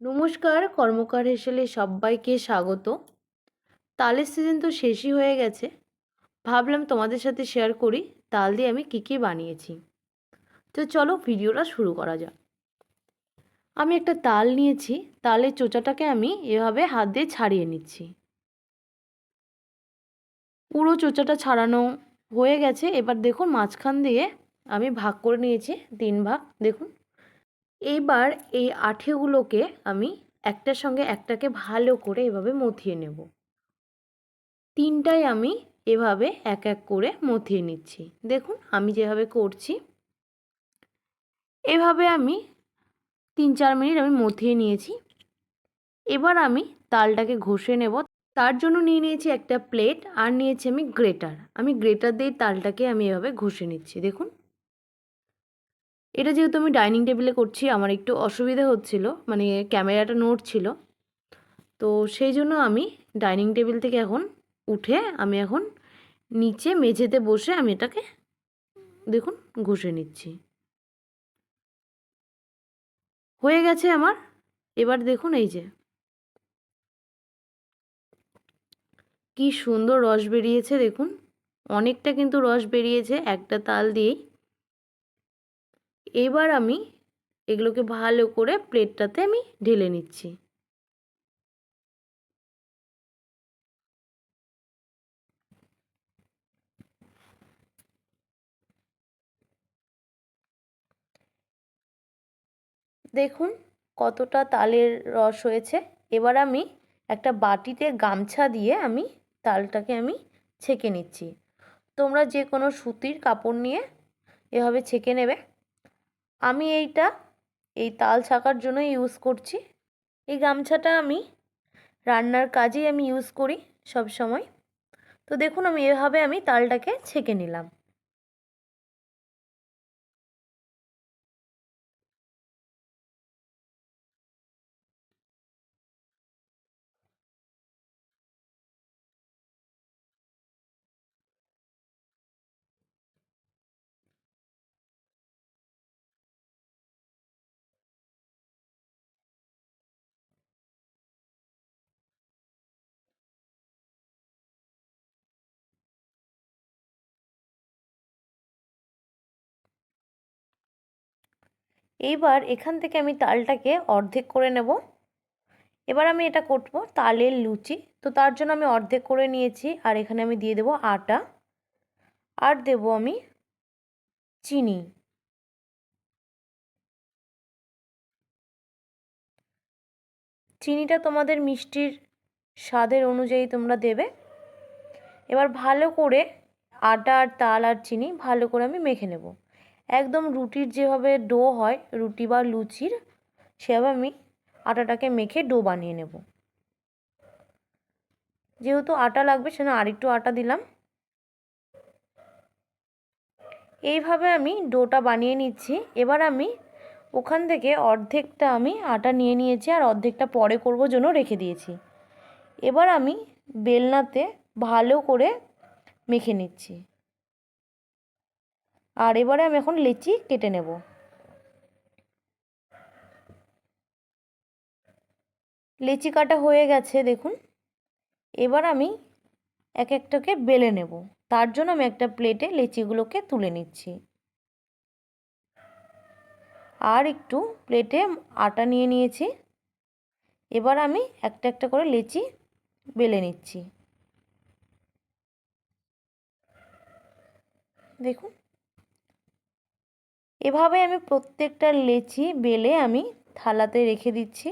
নমস্কার, কর্মকার হেসেলে সবাইকে স্বাগত। তালের সিজন তো শেষই হয়ে গেছে। ভাবলাম তোমাদের সাথে শেয়ার করি, তাল দিয়ে আমি কী কী বানিয়েছি। তো চলো ভিডিওটা শুরু করা যাক। আমি একটা তাল নিয়েছি, তালের চোচাটাকে আমি এভাবে হাত দিয়ে ছাড়িয়ে নিচ্ছি। পুরো চোচাটা ছাড়ানো হয়ে গেছে, এবার দেখুন মাঝখান দিয়ে আমি ভাগ করে নিয়েছি, তিন ভাগ। দেখুন এইবার এই আঠেগুলোকে আমি একটার সঙ্গে একটাকে ভালো করে এভাবে মথিয়ে নেব। তিনটাই আমি এভাবে এক এক করে মথিয়ে নিচ্ছি। দেখুন, আমি যেভাবে করছি, এভাবে আমি তিন চার মিনিট আমি মথিয়ে নিয়েছি। এবার আমি তালটাকে ঘষে নেব। তার জন্য নিয়ে নিয়েছি একটা প্লেট আর নিয়েছি আমি গ্রেটার। আমি গ্রেটার দিয়ে তালটাকে আমি এভাবে ঘষে নিচ্ছি। দেখুন এটা যেহেতু আমি ডাইনিং টেবিলে করছি, আমার একটু অসুবিধা হচ্ছিল মানে ক্যামেরাটা নড়ছিল তো সেই জন্য আমি ডাইনিং টেবিল থেকে এখন উঠে আমি এখন নিচে মেঝেতে বসে আমি এটাকে দেখুন ঘষে নিচ্ছি। হয়ে গেছে আমার। এবার দেখুন এই যে। কি সুন্দর রস বেরিয়েছে দেখুন। অনেকটা কিন্তু রস বেরিয়েছে, একটা তাল দিয়েই। এবার আমি এগুলোকে ভালো করে প্লেটটাতে আমি ঢেলে নিচ্ছি। দেখুন কতটা তালের রস হয়েছে। এবার আমি একটা বাটিতে গামছা দিয়ে আমি তালটাকে আমি ছেঁকে নিচ্ছি। তোমরা যে কোনো সুতির কাপড় নিয়ে এভাবে ছেঁকে নেবে। আমি এইটা, এই তাল ছাকার জন্য ইউজ করছি। এই গামছাটা আমি রান্নার কাজেই আমি ইউজ করি সব সময় তো দেখুন আমি এভাবে আমি তালটাকে ছেঁকে নিলাম। এইবার এখান থেকে আমি তালটাকে অর্ধেক করে নেব। এবার আমি এটা করব তালের লুচি। তো তার জন্য আমি অর্ধেক করে নিয়েছি আর এখানে আমি দিয়ে দেবো আটা। আর দেব আমি চিনি। চিনিটা তোমাদের মিষ্টির স্বাদের অনুযায়ী তোমরা দেবে। এবার ভালো করে আটা আর তাল আর চিনি ভালো করে আমি মেখে নেব। একদম রুটির যেভাবে ডো হয়, রুটি বা লুচির, সেভাবে আমি আটাটাকে মেখে ডো বানিয়ে নেব। যেহেতু আটা লাগবে, সেজন্য আরেকটু আটা দিলাম। এইভাবে আমি ডোটা বানিয়ে নিচ্ছি। এবার আমি ওখান থেকে অর্ধেকটা আমি আটা নিয়ে নিয়েছি আর অর্ধেকটা পরে করব জন্য রেখে দিয়েছি। এবার আমি বেলনাতে ভালো করে মেখে নিচ্ছি। আর এবারে আমি এখন লেচি কেটে নেব। লেচি কাটা হয়ে গেছে, দেখুন। এবার আমি এক একটাকে বেলে নেব। তার জন্য আমি একটা প্লেটে লেচিগুলোকে তুলে নিচ্ছি। আর একটু প্লেটে আটা নিয়ে নিয়েছি। এবার আমি একটা একটা করে লেচি বেলে নিচ্ছি। দেখুন। এভাবে আমি প্রত্যেকটা লেচি বেলে আমি থালাতে রেখে দিচ্ছি।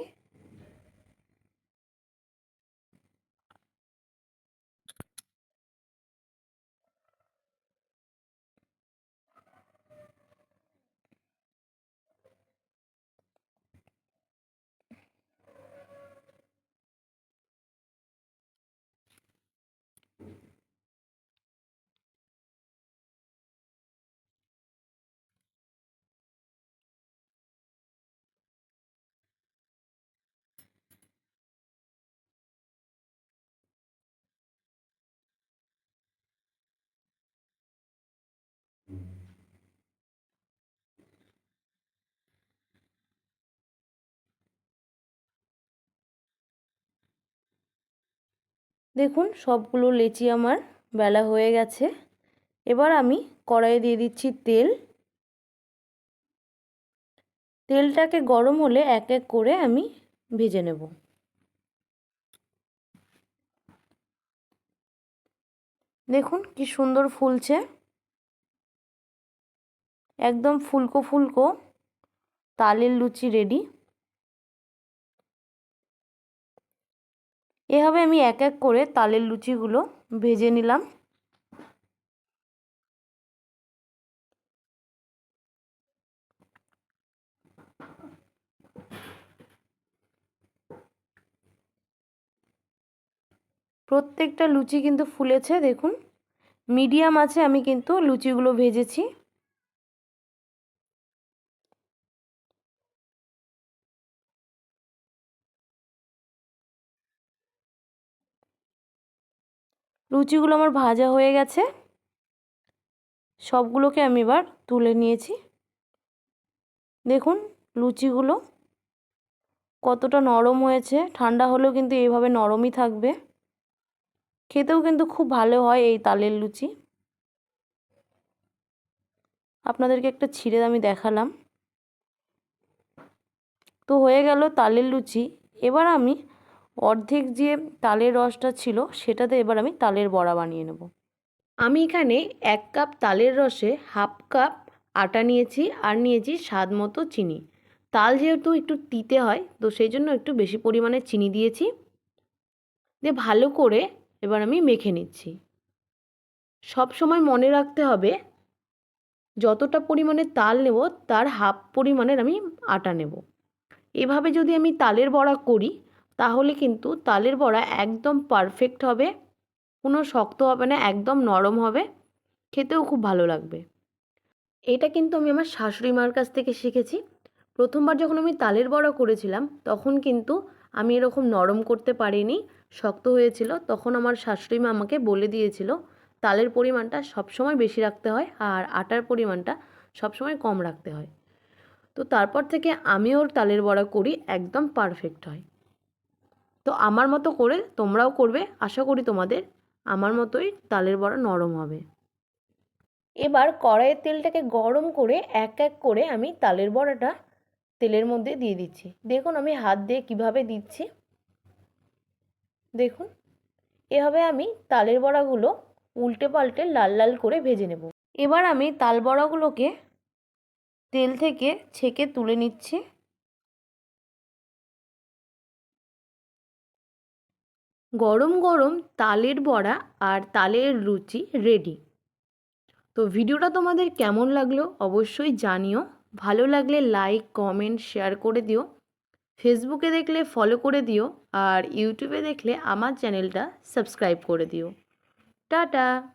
দেখুন, সবগুলো লেচি আমার বেলা হয়ে গেছে। এবার আমি কড়াইয়ে দিয়ে দিচ্ছি তেল। তেলটাকে গরম হলে এক এক করে আমি ভেজে নেব। দেখুন, কি সুন্দর ফুলছে। একদম ফুলকো ফুলকো, তালের লুচি রেডি এভাবে আমি এক এক করে তালের লুচিগুলো ভেজে নিলাম। প্রত্যেকটা লুচি কিন্তু ফুলেছে, দেখুন। মিডিয়াম আছে, আমি কিন্তু লুচিগুলো ভেজেছি। লুচিগুলো আমার ভাজা হয়ে গেছে। সবগুলোকে আমি এবার তুলে নিয়েছি। দেখুন লুচিগুলো কতটা নরম হয়েছে। ঠান্ডা হলেও কিন্তু এইভাবে নরমই থাকবে। খেতেও কিন্তু খুব ভালো হয় এই তালের লুচি। আপনাদেরকে একটা ছিঁড়ে আমি দেখালাম। তো হয়ে গেল তালের লুচি। এবার আমি অর্ধেক যে তালের রসটা ছিল, সেটাতে এবার আমি তালের বড়া বানিয়ে নেব। আমি এখানে এক কাপ তালের রসে হাফ কাপ আটা নিয়েছি আর নিয়েছি স্বাদ মতো চিনি। তাল যেহেতু একটু তিতে হয়, তো সেই জন্য একটু বেশি পরিমাণে চিনি দিয়েছি। দিয়ে ভালো করে এবার আমি মেখে নিচ্ছি। সব সময় মনে রাখতে হবে, যতটা পরিমাণে তাল নেব, তার হাফ পরিমাণের আমি আটা নেব। এভাবে যদি আমি তালের বড়া করি তাহলে কিন্তু তালের বড়া একদম পারফেক্ট হবে, কোনো শক্ত হবে না, একদম নরম হবে, খেতেও খুব ভালো লাগবে। এটা কিন্তু আমি আমার শাশুড়ি মার কাছ থেকে শিখেছি। প্রথমবার যখন আমি তালের বড়া করেছিলাম, তখন কিন্তু আমি এরকম নরম করতে পারিনি, শক্ত হয়েছিল, তখন আমার শাশুড়ি মা আমাকে বলে দিয়েছিল, তালের পরিমাণটা সবসময় বেশি রাখতে হয় আর আটার পরিমাণটা সবসময় কম রাখতে হয়। তো তারপর থেকে আমিও তালের বড়া করি, একদম পারফেক্ট হয়। তো আমার মতো করে তোমরাও করবে। আশা করি তোমাদের আমার মতোই তালের বড়া নরম হবে। এবার কড়াইয়ের তেলটাকে গরম করে এক এক করে আমি তালের বড়াটা তেলের মধ্যে দিয়ে দিচ্ছি। দেখুন আমি হাত দিয়ে কীভাবে দিচ্ছি। দেখুন, এভাবে আমি তালের বড়াগুলো উল্টে পাল্টে লাল লাল করে ভেজে নেব। এবার আমি তাল বড়াগুলোকে তেল থেকে ছেঁকে তুলে নিচ্ছি। গরম গরম তালের বড়া আর তালের রুচি রেডি তো ভিডিওটা তোমাদের কেমন লাগল অবশ্যই জানিও। ভালো লাগলে লাইক কমেন্ট শেয়ার করে দিও। ফেসবুকে দেখলে ফলো করে দিও। আর ইউটিউবে দেখলে আমার চ্যানেলটা সাবস্ক্রাইব করে দিও। টাটা!